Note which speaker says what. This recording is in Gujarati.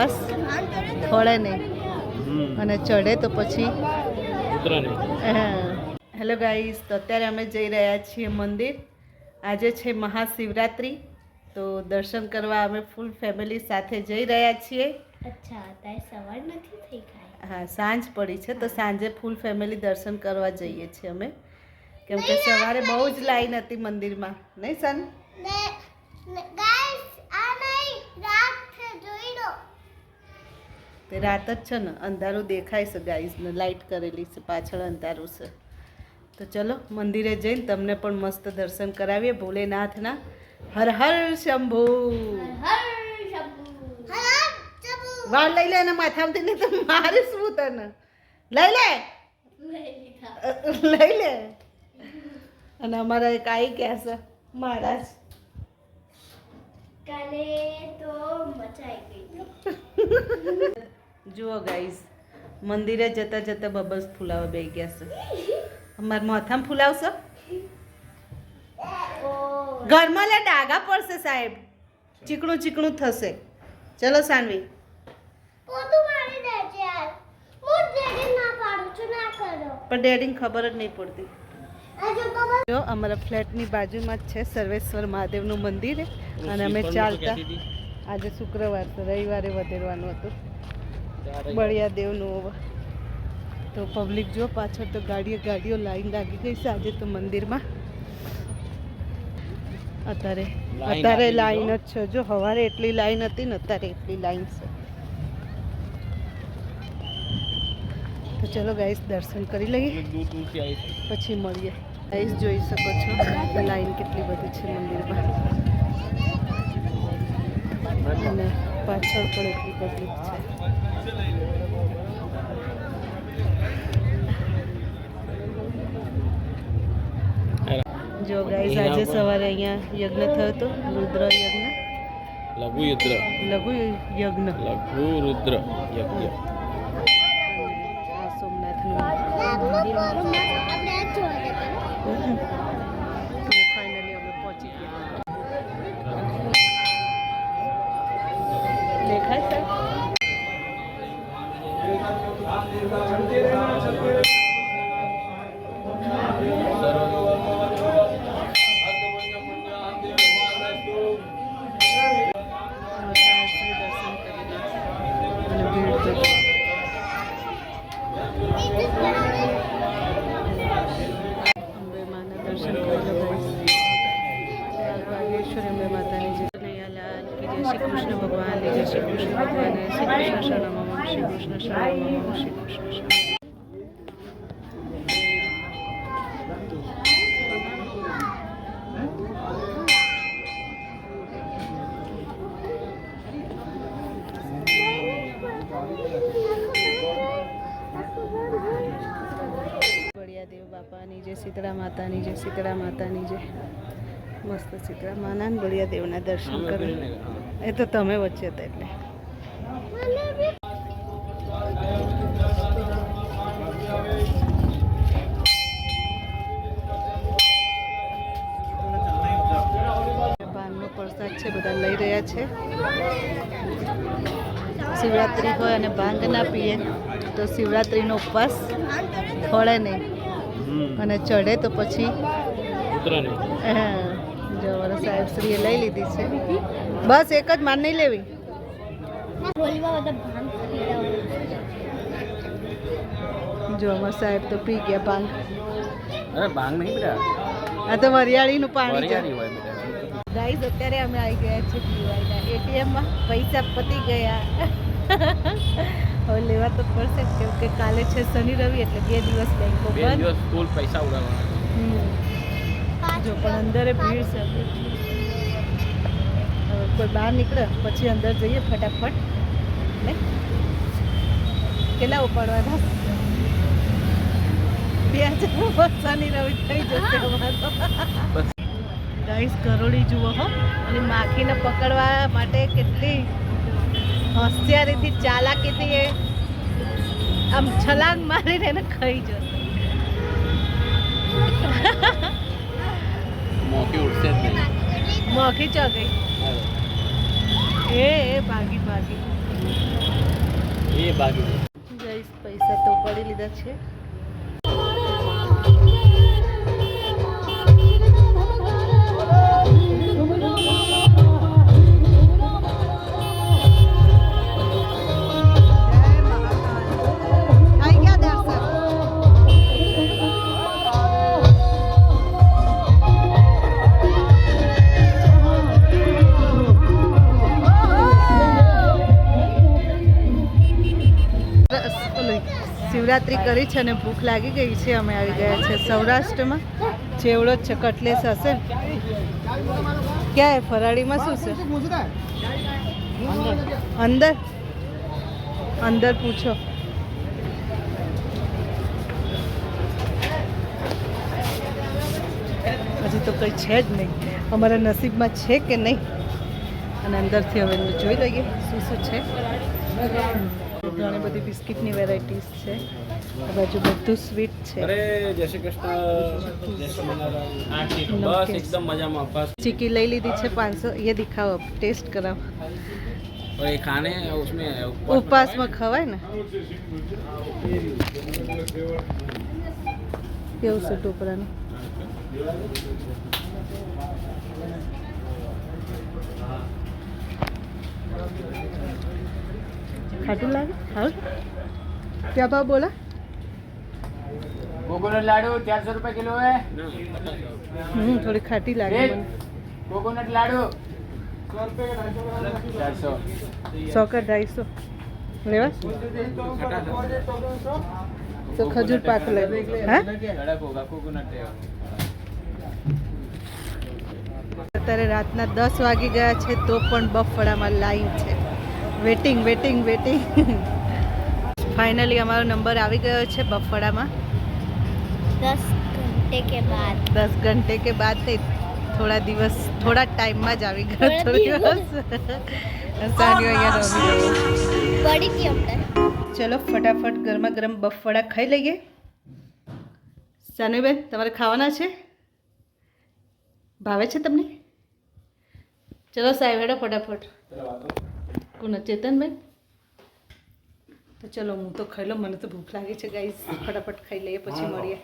Speaker 1: ઉપવાસ ખોળે નહીં. અને ચડે તો પછી. હેલો ગાઈસ તો અત્યારે અમે જઈ રહ્યા છીએ મંદિર. આજે છે મહાશિવરાત્રિ તો દર્શન કરવા અમે ફૂલ ફેમિલી સાથે જઈ રહ્યા છીએ.
Speaker 2: અચ્છા અત્યારે સવાર નથી થઈ કાંઈ
Speaker 1: હા સાંજ પડી છે તો સાંજે ફૂલ ફેમિલી દર્શન કરવા જઈએ છીએ અમે. કેમ કે સવારે બહુ જ લાઈન હતી મંદિરમાં. નહીં સન?
Speaker 2: ગાઈસ આ નહીં રાત
Speaker 1: તે રાત જ છે ને, અંધારું દેખાય છે ગાઈઝને લાઇટ કરેલી છે, પાછળ અંધારું છે. તો ચલો, મંદિરે જઈને તમને પણ મસ્ત દર્શન કરાવીએ. ભોલેનાથના હર હર શંભુ. વાળ લઈ લે એના માથામાંથી, નહીં તો મારે શું તને. લઈ લે.
Speaker 2: લઈ
Speaker 1: લે. અને અમારા એક આઈ છે, મહારાજ.
Speaker 2: કાલે તો મચાઈ ગઈ.
Speaker 1: જુઓ ગાઈસ મંદિરે જતા જતા બબલ્સ ફૂલાવા બે ગયા છે. અમારા માથામાં ફૂલાવશો? ઘરમાં લે ડાઘા પડશે સાહેબ. ચીકણું ચીકણું થશે. ચલો સાનવી. પણ ડેડીને ખબર જ નહીં પડતી.
Speaker 2: જો
Speaker 1: અમારા ફ્લેટની બાજુમાં જ છે સર્વેશ્વર મહાદેવનું મંદિર. અને અમે ચાલતા આજે શુક્રવાર તો રવિવારે વધેરવાનું હતું. બળિયા દેવનું તો પબ્લિક જો પાછળ તો ગાડીઓ ગાડીઓ લાઈન લાગી ગઈ છે. આજે તો મંદિરમાં. અત્યારે અત્યારે લાઈન જ છે. જો સવારે એટલી લાઈન હતી ને અત્યારે એટલી લાઈન છે. તો ચલો ગાઈસ દર્શન કરી લઈએ. પછી મળીએ. ગાઈસ જોઈ શકો છો લાઈન કેટલી બધી છે મંદિરમાં. અને પાછળ પણ એટલી પબ્લિક છે. જો ગાઈસ આજે સવારે અહીંયા યજ્ઞ થયો હતો રુદ્ર યજ્ઞ
Speaker 3: લઘુ રુદ્ર
Speaker 1: લઘુ યજ્ઞ
Speaker 3: લઘુ રુદ્ર યજ્ઞ
Speaker 1: અને આ સોમનાથનું
Speaker 2: આપણે
Speaker 1: અંબે માતાની જય. કનૈયાલાલ કી જય શ્રી કૃષ્ણ ભગવાન જય શ્રી કૃષ્ણ ભગવાન શ્રી કૃષ્ણ શરણમ શ્રી કૃષ્ણ શ્રી કૃષ્ણ શીતળા માતાની જય શીતળા માતાની જય. મસ્ત શીતળા માના બળિયા દેવના દર્શન કરે. એ તો તમે વચ્ચે હતા એટલે. પ્રસાદ છે બધા લઈ રહ્યા છે. શિવરાત્રિ હોય અને ભાંગ ના પીએ તો શિવરાત્રિનો ઉપવાસ ફળે નહીં. અને ચડે તો પછી જો અમારા સાહેબ શ્રીએ લઈ લીધી છે. બસ એક જ માન નહીં લેવી. જો અમારા સાહેબ તો પી ગયા ભાંગ.
Speaker 3: અરે ભાંગ નહીં બેટા.
Speaker 1: આ તો વરિયાળીનું પાણી છે. ગાઈઝ અત્યારે અમે આવી ગયા છે પીવાયના એટીએમમાં પૈસા પતી ગયા. હવે લેવા તો પડશે જ કેમ કે કાલે છે શનિ રવિ એટલે બે દિવસ બેંકો
Speaker 3: બે દિવસ ફૂલ પૈસા ઉડાવવાના
Speaker 1: જો પણ અંદરે ભીડ છે. હવે કોઈ બહાર નીકળે પછી અંદર જઈએ ફટાફટ. ને કેટલા ઉપાડવાના? બે હજાર શનિ રવિ થઈ જશે અમારો ગાઈસ કરોડી જુઓ હો. અને માખીને પકડવા માટે કેટલી હોશિયારીથી ચાલાકીથી એ આમ છલાંગ મારીને એને ખાઈ જશે.
Speaker 3: મોખી ઉડશે જ નહીં.
Speaker 1: મોખી ચો ગઈ. એ એ ભાગી ભાગી.
Speaker 3: એ ભાગી
Speaker 1: જઈશ પૈસા તો પડી લીધા છે. શિવરાત્રિ કરી છે અને ભૂખ લાગી ગઈ છે. અમે આવી ગયા છે સૌરાષ્ટ્રમાં. જેવડો જ છે, કટલેસ હશે ક્યાં ફરાળીમાં શું છે? અંદર? અંદર પૂછો. હજી તો કંઈ છે જ નહીં. અમારા નસીબમાં છે કે નહીં? અને અંદરથી હવે જોઈ લઈએ શું શું છે. ઘણી બધી બિસ્કિટની વેરાયટીઝ છે આ બાજુ બધું સ્વીટ છે
Speaker 3: અરે જય શ્રી કૃષ્ણ જય સ્વામિનારાયણ બસ
Speaker 1: નમસ્તે.
Speaker 3: એકદમ મજામાં બસ
Speaker 1: ચીકી લઈ લીધી છે પાંચસો એ દિખાવો ટેસ્ટ કરાવો
Speaker 3: और ये खाने उसमें
Speaker 1: ઉપવાસમાં ખવાય ને કેવું છે ટોપરાનું ખાટું લાગે? સારું ક્યાં ભાવ બોલા.
Speaker 4: કોકોનટ લાડુ ચારસો રૂપિયા કિલો હે.
Speaker 1: હમ થોડી ખાટી લાગે મને.
Speaker 4: કોકોનટ લાડુ. ચારસો.
Speaker 1: સો કે અઢાઈસો લેવા તો ખજૂર પાક લે. હા? અત્યારે રાતના દસ વાગી ગયા છે તો પણ બફળામાં લાઈન છે. Waiting waiting waiting. ફાઇનલી અમારો નંબર આવી ગયો છે બફાડામાં.
Speaker 2: દસ ઘંટે કે બાદ.
Speaker 1: દસ ઘંટે કે બાદ થોડા દિવસ થોડા ટાઈમમાં જ આવી ગયો
Speaker 2: થોડા દિવસ.
Speaker 1: ચલો ફટાફટ ગરમા ગરમ બફાડા ખાઈ લઈએ. સાનુબેન તમારે ખાવાના છે? ભાવે છે તમને? ચલો સાહેબ હેડો ફટાફટ. કોણ ચેતનભાઈ તો ચલો હું તો ખાઈ લઉં. મને તો ભૂખ લાગે છે ગાઈસ ફટાફટ ખાઈ લઈએ પછી મળીએ.